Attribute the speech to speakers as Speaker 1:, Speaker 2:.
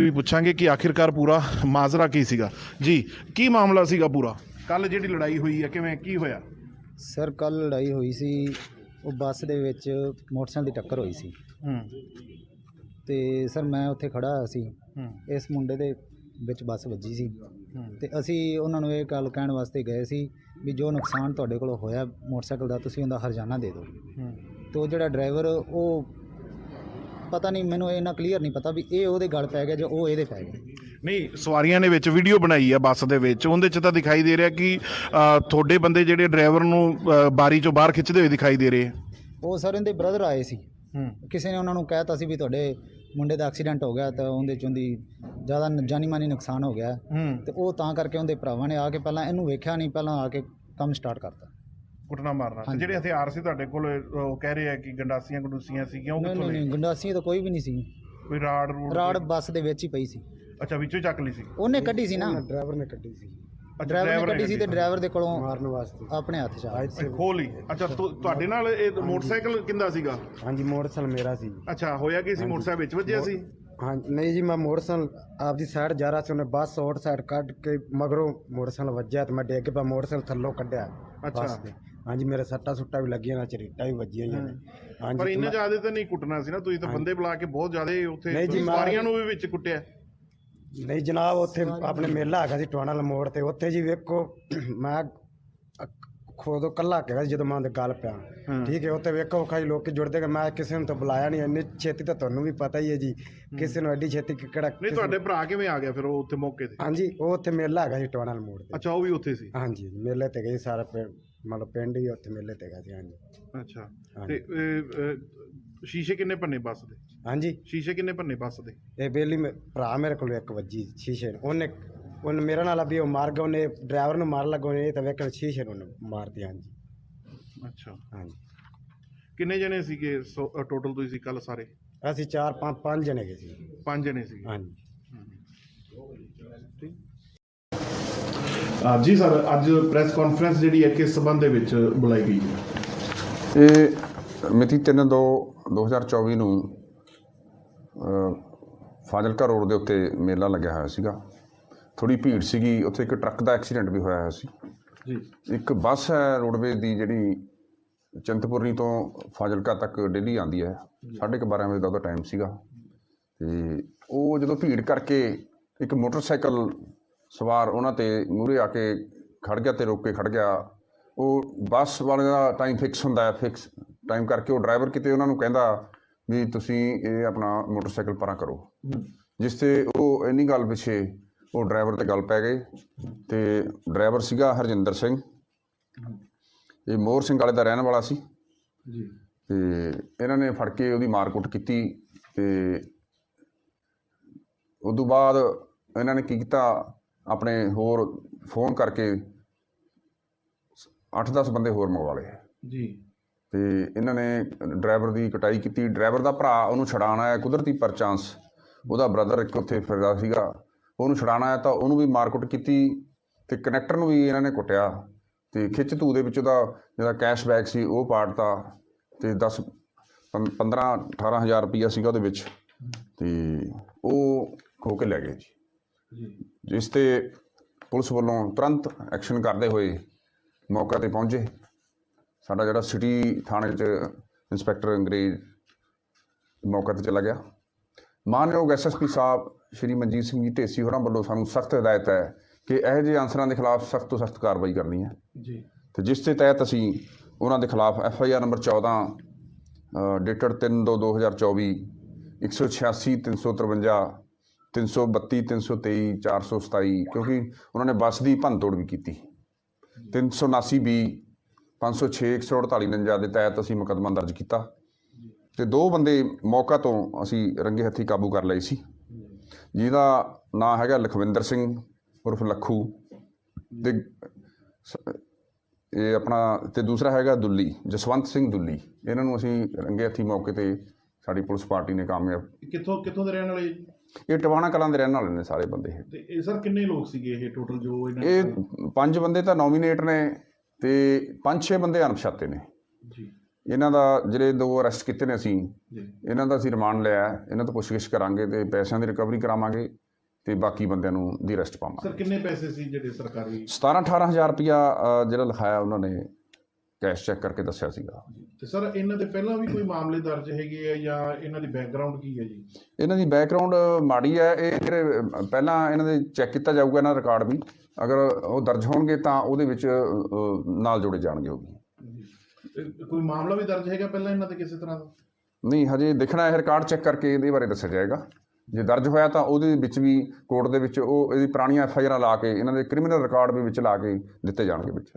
Speaker 1: ਵੀ ਪੁੱਛਾਂਗੇ ਕਿ ਆਖਿਰਕਾਰ ਪੂਰਾ ਮਾਜ਼ਰਾ ਕੀ ਸੀਗਾ? ਜੀ ਕੀ ਮਾਮਲਾ ਸੀਗਾ ਪੂਰਾ? ਕੱਲ ਜਿਹੜੀ ਲੜਾਈ ਹੋਈ ਹੈ ਕਿਵੇਂ ਕੀ ਹੋਇਆ?
Speaker 2: ਸਰ ਕੱਲ ਲੜਾਈ ਹੋਈ ਸੀ। ਉਹ ਬੱਸ ਦੇ ਵਿੱਚ ਮੋਟਰਸਾਈਕਲ ਦੀ ਟੱਕਰ ਹੋਈ ਸੀ।
Speaker 1: ਹੂੰ।
Speaker 2: ਤੇ ਸਰ ਮੈਂ ਉੱਥੇ ਖੜਾ ਹੋਇਆ ਸੀ।
Speaker 1: ਹੂੰ।
Speaker 2: ਇਸ ਮੁੰਡੇ ਦੇ ਵਿੱਚ ਬੱਸ ਵੱਜੀ ਸੀ। ਤੇ ਅਸੀਂ ਉਹਨਾਂ ਨੂੰ ਇਹ ਗੱਲ ਕਹਿਣ ਵਾਸਤੇ ਗਏ ਸੀ ਵੀ ਜੋ ਨੁਕਸਾਨ ਤੁਹਾਡੇ ਕੋਲ ਹੋਇਆ ਮੋਟਰਸਾਈਕਲ ਦਾ ਤੁਸੀਂ ਉਹਦਾ ਹਰਜਾਨਾ ਦੇ ਦਿਓ।
Speaker 1: ਹੂੰ।
Speaker 2: ਤੇ ਉਹ ਜਿਹੜਾ ਡਰਾਈਵਰ ਉਹ ਪਤਾ ਨਹੀਂ ਮੈਨੂੰ ਇਹ ਨਾ ਕਲੀਅਰ ਨਹੀਂ ਪਤਾ ਵੀ ਇਹ ਉਹਦੇ ਗਲ ਪੈ ਗਿਆ ਜਾਂ ਉਹ ਇਹਦੇ ਪੈ ਗਿਆ।
Speaker 1: ਨਹੀਂ ਸਵਾਰੀਆਂ ਨੇ ਵਿੱਚ ਵੀਡੀਓ ਬਣਾਈ ਆ ਬੱਸ ਦੇ ਵਿੱਚ। ਉਹਦੇ ਚ ਤਾਂ ਦਿਖਾਈ ਦੇ ਰਿਹਾ ਕਿ ਅ, ਤੁਹਾਡੇ ਬੰਦੇ ਜਿਹੜੇ ਡਰਾਈਵਰ ਨੂੰ ਅ, ਬਾਰੀ ਚੋਂ ਬਾਹਰ ਖਿੱਚਦੇ ਹੋਏ ਦਿਖਾਈ ਦੇ ਰਹੇ ਆ।
Speaker 2: ਉਹ ਸਰ ਇਹਦੇ ਬ੍ਰਦਰ ਆਏ ਸੀ। ਕਿਸੇ ਨੇ ਉਹਨਾਂ ਨੂੰ ਕਹਿਤਾ ਸੀ ਵੀ ਤੁਹਾਡੇ ਮੁੰਡੇ ਦਾ ਐਕਸੀਡੈਂਟ ਹੋ ਗਿਆ ਤਾਂ ਉਹਦੇ ਚ ਉਹਦੀ ਜ਼ਿਆਦਾ ਨ- ਜਾਨੀ ਮਾਨੀ ਨੁਕਸਾਨ ਹੋ ਗਿਆ। ਤੇ ਉਹ ਤਾਂ ਕਰਕੇ ਉਹਦੇ ਭਰਾਵਾਂ ਨੇ ਆ ਕੇ ਪਹਿਲਾਂ ਇਹਨੂੰ ਵੇਖਿਆ ਨਹੀਂ ਪਹਿਲਾਂ ਆ ਕੇ ਕੰਮ ਸਟਾਰਟ ਕਰਤਾ।
Speaker 1: ਕੁੱਟਣਾ ਮਾਰਨਾ। ਤੇ। ਜਿਹੜੇ ਹਥਿਆਰ ਸੀ ਤੁਹਾਡੇ ਕੋਲ ਉਹ ਕਹਿ ਰਹੇ ਆ ਕਿ ਗੰਡਾਸੀਆਂ ਗੰਡੂਸੀਆਂ ਸੀਗੀਆਂ ਉਹ
Speaker 2: ਨਹੀਂ
Speaker 1: ਕਿੱਥੋਂ
Speaker 2: ਨਹੀਂ ਨਹੀਂ ਗੰਡਾਸੀ ਤਾਂ ਕੋਈ ਵੀ ਨਹੀਂ ਸੀ।
Speaker 1: ਕੋਈ ਰਾੜ ਰੂੜ
Speaker 2: ਰਾੜ ਬੱਸ ਦੇ ਵਿੱਚ ਹੀ ਪਈ ਸੀ।
Speaker 1: ਅੱਛਾ ਵਿੱਚੋਂ ਚੱਕ ਲਈ ਸੀ?
Speaker 2: ਉਹਨੇ ਕੱਢੀ ਸੀ ਨਾ?
Speaker 3: ਡਰਾਈਵਰ ਨੇ ਕੱਢੀ ਸੀ।
Speaker 1: ਅੱਛਾ,
Speaker 2: ਡਰਾਈਵਰ ਨੇ ਕੱਢੀ ਸੀ ਤੇ ਡਰਾਈਵਰ ਦੇ ਕੋਲੋਂ
Speaker 3: ਮਾਰਨ ਵਾਸਤੇ।
Speaker 2: ਆਪਣੇ ਹੱਥ ਚ ਆ ਗਈ।
Speaker 1: ਅੱਛਾ, ਖੋਹ ਲਈ। ਅੱਛਾ ਤੁ- ਤੁਹਾਡੇ ਨਾਲ ਇਹ ਮੋਟਰਸਾਈਕਲ ਕਿੰਦਾ ਸੀਗਾ?
Speaker 3: ਹਾਂਜੀ ਮੋਟਰਸਾਈਕਲ ਮੇਰਾ ਸੀ
Speaker 1: ਅੱਛਾ ਹੋਇਆ ਕੀ ਸੀ? ਮੋਟਰਸਾਈਕਲ ਵਿੱਚ ਵੱਜਿਆ ਸੀ?
Speaker 3: ਹਾਂ ਨਹੀਂ ਜੀ ਮੈਂ ਮੋਟਰਸਾਈਕਲ ਆਪਦੀ ਸਾਈਡ ਜਾ ਰਿਹਾ ਸੀ ਉਹਨੇ ਬੱਸ ਆਊਟ ਸਾਈਡ ਕੱਢ ਕੇ ਮਗਰੋਂ ਮੋਟਰਸਾਈਕਲ ਵੱਜਿਆ ਤੇ ਮੈਂ ਡਿੱਗ ਪਿਆ ਮੋਟਰਸਾਈਕਲ ਥੱਲੋਂ ਕੱਢਿਆ
Speaker 1: ਅੱਛਾ।
Speaker 3: ਬੱਸ ਦੇ। ਹਾਂਜੀ ਮੇਰੇ ਸੱਟਾਂ ਸੁੱਟਾਂ ਵੀ ਲੱਗੀਆਂ ਨਾ ਚਰੀਟਾਂ ਵੀ ਵੱਜੀਆਂ ਹੋਈਆਂ ਨੇ। ਹਾਂਜੀ
Speaker 1: ਪਰ ਇੰਨੇ ਜ਼ਿਆਦਾ ਤਾਂ ਨਹੀਂ ਕੁੱਟਣਾ ਸੀ ਨਾ ਤੁਸੀਂ ਤਾਂ ਬੰਦੇ ਬੁਲਾ ਕੇ ਬਹੁਤ ਜ਼ਿਆਦਾ ਉੱਥੇ
Speaker 3: ਨਹੀਂ ਜੀ, ਮੈਂ-
Speaker 1: ਸਵਾਰੀਆਂ ਨੂੰ ਵੀ ਵਿੱਚ ਕੁੱਟਿਆ।
Speaker 3: ਨਹੀਂ ਜਨਾਬ ਉੱਥੇ ਆਪਣੇ ਮੇਲਾ ਹੈਗਾ ਸੀ ਟਵਾਣਾ ਵਾਲਾ ਮੋੜ ਤੇ ਉੱਥੇ ਜੀ ਵੇਖੋ ਮੈਂ ਖੋਦੋ ਕੱਲਾ ਸੀ ਜਦੋਂ ਮੈਂ ਉਹਦੇ ਗੱਲ ਪਿਆ। ਠੀਕ ਹੈ ਉੱਥੇ ਵੇਖੋ ਖਾਈ ਲੋਕ ਜੁੜਦੇ ਗਏ ਮੈਂ ਕਿਸੇ ਨੂੰ ਤਾਂ ਬੁਲਾਇਆ ਨਹੀਂ ਇੰਨੀ ਛੇਤੀ ਤਾਂ ਤੁਹਾਨੂੰ ਵੀ ਪਤਾ ਹੀ ਹੈ ਜੀ ਕਿਸੇ ਨੂੰ ਐਡੀ ਛੇਤੀ ਕਿ- ਕਿਹੜਾ
Speaker 1: ਨਹੀਂ ਤੁਹਾਡੇ ਭਰਾ ਕਿਵੇਂ ਆ ਗਿਆ ਫਿਰ ਉਹ ਉੱਥੇ ਮੌਕੇ ਤੇ?
Speaker 3: ਹਾਂਜੀ ਉਹ ਉੱਥੇ ਮੇਲਾ ਹੈਗਾ ਸੀ ਟਵਾਣਾ ਵਾਲਾ ਮੋੜ ਤੇ।
Speaker 1: ਅੱਛਾ ਉਹ ਵੀ ਉੱਥੇ ਸੀ?
Speaker 3: ਹਾਂਜੀ ਮੇਲੇ ਤੇ ਗਏ ਸਾਰਾ ਪਿੰਡ ਮਤਲਬ ਪਿੰਡ ਵੀ ਉੱਥੇ ਮੇਲੇ ਤੇ ਗਿਆ ਸੀ ਹਾਂਜੀ।
Speaker 1: ਅੱਛਾ। ਤੇ ਇਹ, ਅਹ, ਸ਼ੀਸ਼ੇ ਕਿੰਨੇ ਭੰਨੇ ਬੱਸ ਦੇ?
Speaker 3: ਹਾਂਜੀ।
Speaker 1: ਸ਼ੀਸ਼ੇ ਕਿੰਨੇ ਭੰਨੇ ਬੱਸ ਦੇ?
Speaker 3: ਇਹ ਬੇਲੀ ਮੇ- ਭਰਾ ਮੇਰੇ ਕੋਲ ਇੱਕ ਵੱਜੀ ਸ਼ੀਸ਼ੇ ਨੂੰ। ਉਹਨੇ ਉਹਨੇ ਮੇਰੇ ਨਾਲ ਵੀ ਉਹ ਮਾਰ ਗਿਆ ਉਹਨੇ ਡਰਾਈਵਰ ਨੂੰ ਮਾਰ ਲੱਗਾ ਉਹਨੇ ਤਾਂ ਵੇਖਣ ਸ਼ੀਸ਼ੇ ਨੂੰ ਉਹਨੇ ਮਾਰਤੀ ਹਾਂਜੀ।
Speaker 1: ਅੱਛਾ।
Speaker 3: ਹਾਂਜੀ।
Speaker 1: ਕਿੰਨੇ ਜਣੇ ਸੀਗੇ ਟੋਟਲ ਤੁਸੀਂ ਕੱਲ ਸਾਰੇ?
Speaker 3: ਅਸੀਂ ਚਾਰ ਪੰਜ ਪੰਜ ਜਣੇ ਗਏ ਸੀ।
Speaker 1: ਪੰਜ ਜਣੇ ਸੀਗੇ।
Speaker 3: ਹਾਂਜੀ।
Speaker 1: ਜੀ ਸਰ ਅੱਜ ਪ੍ਰੈਸ ਕਾਨਫਰੰਸ ਜਿਹੜੀ ਹੈ ਕਿਸ ਸਬੰਧ ਦੇ ਵਿੱਚ ਬੁਲਾਈ ਗਈ ਹੈ?
Speaker 4: ਇਹ ਮਿਤੀ 3 ਦੋ 2024 ਨੂੰ ਫਾਜ਼ਿਲਕਾ ਰੋਡ ਦੇ ਉੱਤੇ ਮੇਲਾ ਲੱਗਿਆ ਹੋਇਆ ਸੀਗਾ। ਥੋੜੀ ਭੀੜ ਸੀਗੀ ਉੱਥੇ ਇੱਕ ਟਰੱਕ ਦਾ ਐਕਸੀਡੈਂਟ ਵੀ ਹੋਇਆ ਹੋਇਆ ਸੀ।
Speaker 1: ਜੀ।
Speaker 4: ਇੱਕ ਬੱਸ ਹੈ ਰੋਡਵੇਜ਼ ਦੀ ਜਿਹੜੀ ਚਿੰਤਪੁਰਨੀ ਤੋਂ ਫਾਜ਼ਿਲਕਾ ਤੱਕ ਡੇਲੀ ਆਉਂਦੀ ਹੈ। ਸਾਢੇ ਕੁ 12 ਵਜੇ ਦਾ ਉਹਦਾ ਟਾਈਮ ਸੀਗਾ। ਤੇ ਉਹ ਜਦੋਂ ਭੀੜ ਕਰਕੇ ਇੱਕ ਮੋਟਰਸਾਈਕਲ ਸਵਾਰ ਉਹਨਾਂ ਤੇ ਮੂਹਰੇ ਆ ਕੇ ਖੜ ਗਿਆ ਤੇ ਰੋਕ ਕੇ ਖੜ ਗਿਆ। ਉਹ ਬੱਸ ਵਾਲੇ ਦਾ ਟਾਈਮ ਫਿਕਸ ਹੁੰਦਾ ਹੈ ਫਿਕਸ ਟਾਈਮ ਕਰਕੇ ਉਹ ਡਰਾਈਵਰ ਕਿਤੇ ਉਹਨਾਂ ਨੂੰ ਕਹਿੰਦਾ ਵੀ ਤੁਸੀਂ ਇਹ ਆਪਣਾ ਮੋਟਰਸਾਈਕਲ ਪਰਾਂ ਕਰੋ। ਜਿਸ ਤੇ ਉਹ ਇੰਨੀ ਗੱਲ ਪਿੱਛੇ ਉਹ ਡਰਾਈਵਰ ਤੇ ਗੱਲ ਪੈ ਗਏ ਤੇ ਡਰਾਈਵਰ ਸੀਗਾ ਹਰਜਿੰਦਰ ਸਿੰਘ। ਇਹ ਮੋਹਰ ਸਿੰਘ ਵਾਲੇ ਦਾ ਰਹਿਣ ਵਾਲਾ ਸੀ।
Speaker 1: ਜੀ।
Speaker 4: ਤੇ ਇਹਨਾਂ ਨੇ ਫੜ ਕੇ ਉਹਦੀ ਮਾਰਕੁੱਟ ਕੀਤੀ ਤੇ ਉਦੋਂ ਬਾਅਦ ਇਹਨਾਂ ਨੇ ਕੀ ਕੀਤਾ? ਆਪਣੇ ਹੋਰ ਫੋਨ ਕਰਕੇ 8-10 ਬੰਦੇ ਹੋਰ ਮੰਗਵਾ ਲਏ।
Speaker 1: ਜੀ।
Speaker 4: ਤੇ ਇਹਨਾਂ ਨੇ ਡਰਾਈਵਰ ਦੀ ਕਟਾਈ ਕੀਤੀ। ਡਰਾਈਵਰ ਦਾ ਭਰਾ ਉਹਨੂੰ ਛਡਾਣ ਆਇਆ ਕੁਦਰਤੀ ਪਰਚਾਂਸ। ਉਹਦਾ ਬ੍ਰਦਰ ਇੱਕ ਉੱਥੇ ਫਿਰਦਾ ਸੀਗਾ। ਉਹਨੂੰ ਛਡਾਣ ਆਇਆ ਤਾਂ ਉਹਨੂੰ ਵੀ ਮਾਰਕੁੱਟ ਕੀਤੀ ਤੇ ਕਨੈਕਟਰ ਨੂੰ ਵੀ ਇਹਨਾਂ ਨੇ ਕੁੱਟਿਆ। ਤੇ ਖਿੱਚ ਧੂ ਦੇ ਵਿੱਚ ਉਹਦਾ ਜਿਹੜਾ ਕੈਸ਼ ਬੈਗ ਸੀ ਉਹ ਪਾੜਤਾ ਤੇ 10 15 18000 ਰੁਪਈਆ ਸੀਗਾ ਉਹਦੇ ਵਿੱਚ। ਤੇ ਉਹ ਖੋ ਕੇ ਲੈ ਗਏ ਜੀ। ਜਿਸ ਤੇ ਪੁਲਿਸ ਵੱਲੋਂ ਤੁਰੰਤ ਐਕਸ਼ਨ ਕਰਦੇ ਹੋਏ ਮੌਕੇ ਤੇ ਪਹੁੰਚੇ। ਸਾਡਾ ਜਿਹੜਾ ਸਿਟੀ ਥਾਣੇ 'ਚ ਇੰਸਪੈਕਟਰ ਅੰਗਰੇਜ਼ ਮੌਕੇ ਤੇ ਚਲਾ ਗਿਆ। ਮਾਨਯੋਗ ਐਸਐਸਪੀ ਸਾਹਿਬ ਸ਼੍ਰੀ ਮਨਜੀਤ ਸਿੰਘ ਜੀ ਢੇਸੀ ਹੋਰਾਂ ਵੱਲੋਂ ਸਾਨੂੰ ਸਖਤ ਹਦਾਇਤ ਹੈ ਕਿ ਇਹੋ ਜਿਹੇ ਅਨਸਰਾਂ ਦੇ ਖਿਲਾਫ ਸਖਤ ਤੋਂ ਸਖਤ ਕਾਰਵਾਈ ਕਰਨੀ ਹੈ।
Speaker 1: ਜੀ।
Speaker 4: ਤੇ ਜਿਸ ਦੇ ਤਹਿਤ ਅਸੀਂ ਉਹਨਾਂ ਦੇ ਖਿਲਾਫ F I R number 14 dated 3/2/2024 186 353 332 323 427 ਕਿਉਂਕਿ ਉਹਨਾਂ ਨੇ ਬੱਸ ਦੀ ਭੰਨਤੋੜ ਵੀ ਕੀਤੀ। 379 ਬੀ 506 148 49 ਦੇ ਤਹਿਤ ਅਸੀਂ ਮੁਕੱਦਮਾ ਦਰਜ ਕੀਤਾ। ਤੇ ਦੋ ਬੰਦੇ ਮੌਕਾ ਤੋਂ ਅਸੀਂ ਰੰਗੇ ਹੱਥੀ ਕਾਬੂ ਕਰ ਲਏ ਸੀ। ਜਿਹਦਾ ਨਾਂ ਹੈਗਾ ਲਖਵਿੰਦਰ ਸਿੰਘ ਉਰਫ ਲੱਖੂ ਤੇ ਸ- ਇਹ ਆਪਣਾ ਤੇ ਦੂਸਰਾ ਹੈਗਾ ਦੁੱਲੀ, ਜਸਵੰਤ ਸਿੰਘ ਦੁੱਲੀ। ਇਹਨਾਂ ਨੂੰ ਅਸੀਂ ਰੰਗੇ ਹੱਥੀ ਮੌਕੇ ਤੇ ਸਾਡੀ ਪੁਲਿਸ ਪਾਰਟੀ ਨੇ ਕਾਮਯਾਬ
Speaker 1: ਕਿੱਥੋਂ ਕਿੱਥੋਂ ਦੇ ਰਹਿਣ ਵਾਲੇ
Speaker 4: ਇਹ ਟਵਾਣਾ ਕਲਾਂ ਦੇ ਰਹਿਣ ਵਾਲੇ ਨੇ ਸਾਰੇ ਬੰਦੇ।
Speaker 1: ਤੇ ਇਹ ਸਰ ਕਿੰਨੇ ਲੋਕ ਸੀਗੇ ਇਹ ਟੋਟਲ ਜੋ ਇਹਨਾਂ
Speaker 4: ਇਹ ਪੰਜ ਬੰਦੇ ਤਾਂ ਨੋਮੀਨੇਟ ਨੇ ਤੇ ਪੰਜ ਛੇ ਬੰਦੇ ਅਣਪਛਾਤੇ ਨੇ।
Speaker 1: ਜੀ।
Speaker 4: ਇਹਨਾਂ ਦਾ ਜਿਹੜੇ ਦੋ ਅਰੈਸਟ ਕੀਤੇ ਨੇ ਅਸੀਂ
Speaker 1: ਜੀ।
Speaker 4: ਇਹਨਾਂ ਦਾ ਅਸੀਂ ਰਿਮਾਂਡ ਲਿਆ ਹੈ। ਇਹਨਾਂ ਤੋਂ ਪੁੱਛਗਿੱਛ ਕਰਾਂਗੇ ਤੇ ਪੈਸਿਆਂ ਦੀ ਰਿਕਵਰੀ ਕਰਾਵਾਂਗੇ ਤੇ ਬਾਕੀ ਬੰਦਿਆਂ ਨੂੰ ਦੀ ਅਰੈਸਟ ਪਾਵਾਂਗੇ।
Speaker 1: ਸਰ ਕਿੰਨੇ ਪੈਸੇ ਸੀ ਜਿਹੜੇ ਸਰਕਾਰੀ
Speaker 4: 17 18000 ਰੁਪਇਆ ਅ, ਜਿਹੜਾ ਲਿਖਾਇਆ ਉਹਨਾਂ ਨੇ ਕੈਸ਼ ਚੈੱਕ ਕਰਕੇ ਦੱਸਿਆ ਸੀਗਾ।
Speaker 1: ਤੇ ਸਰ ਇਹਨਾਂ ਦੇ ਪਹਿਲਾਂ ਵੀ ਕੋਈ ਮਾਮਲੇ ਦਰਜ ਹੈਗੇ ਆ ਜਾਂ ਇਹਨਾਂ ਦੀ ਬੈਕਗ੍ਰਾਉਂਡ ਕੀ ਹੈ ਜੀ?
Speaker 4: ਇਹਨਾਂ ਦੀ ਬੈਕਗ੍ਰਾਉਂਡ ਮਾੜੀ ਹੈ ਇਹ ਜਿਹੜੇ ਪਹਿਲਾਂ ਇਹਨਾਂ ਦੇ ਚੈੱਕ ਕੀਤਾ ਜਾਊਗਾ ਇਹਨਾਂ ਰਿਕਾਰਡ ਵੀ। ਅਗਰ ਉਹ ਦਰਜ ਹੋਣਗੇ ਤਾਂ ਉਹਦੇ ਵਿੱਚ ਅ, ਨਾਲ ਜੋੜੇ ਜਾਣਗੇ ਉਹ ਵੀ।
Speaker 1: ਤੇ ਕੋਈ ਮਾਮਲਾ ਵੀ ਦਰਜ ਹੈਗਾ ਪਹਿਲਾਂ ਇਹਨਾਂ ਤੇ ਕਿਸੇ ਤਰ੍ਹਾਂ ਦਾ?
Speaker 4: ਨਹੀਂ ਹਜੇ ਦੇਖਣਾ ਹੈ ਰਿਕਾਰਡ ਚੈੱਕ ਕਰਕੇ ਇਹਦੇ ਬਾਰੇ ਦੱਸਿਆ ਜਾਏਗਾ। ਜੇ ਦਰਜ ਹੋਇਆ ਤਾਂ ਉਹਦੇ ਵਿੱਚ ਵੀ ਕੋਰਟ ਦੇ ਵਿੱਚ ਉਹ ਇਹਦੀ ਪੁਰਾਣੀਆਂ ਐਫ ਆਈ ਆਰਾਂ ਲਾ ਕੇ ਇਹਨਾਂ ਦੇ ਕ੍ਰਿਮੀਨਲ ਰਿਕਾਰਡ ਵੀ ਵਿੱਚ ਲਾ ਕੇ ਦਿੱਤੇ ਜਾਣਗੇ ਵਿੱਚ।